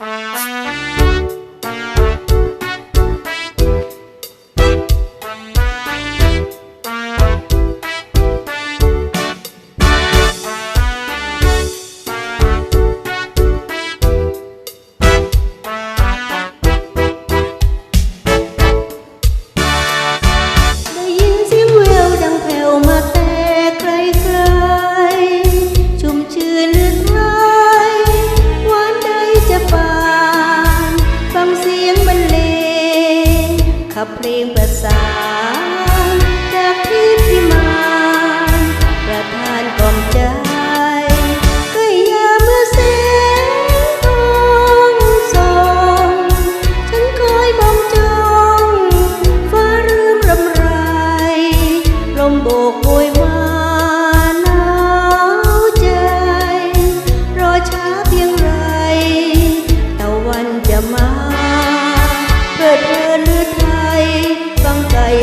Bye. ับเพลงประสานจากทิพย์พิมานประทานกล่อมใจให้ยาเมื่อแสงทองส่องฉันคอยมองจ้องฟ้ารื่อรำไรลมโบกโวย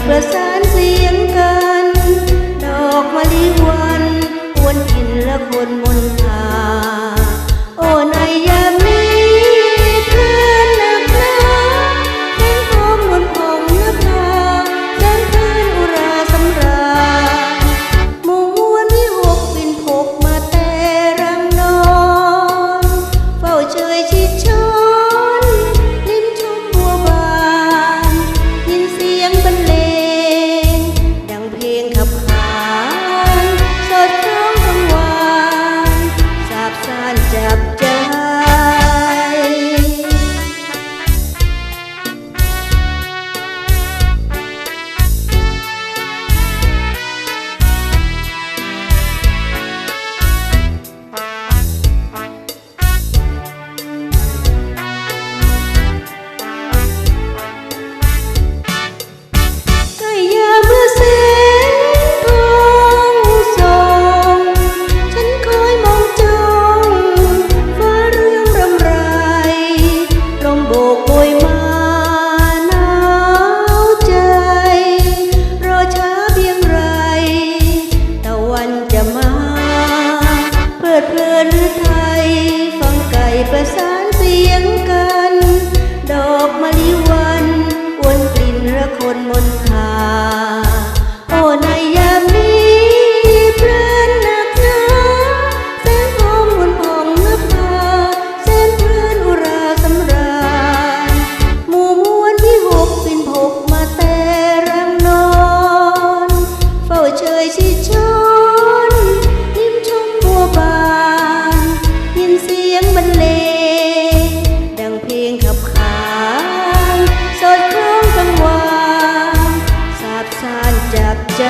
ประสานเสียงกัน ดอกมะลิวันวนกินละคนมน to happen. ดเพลินไทย ฟังไก่ประสานเสียง สานจากใจ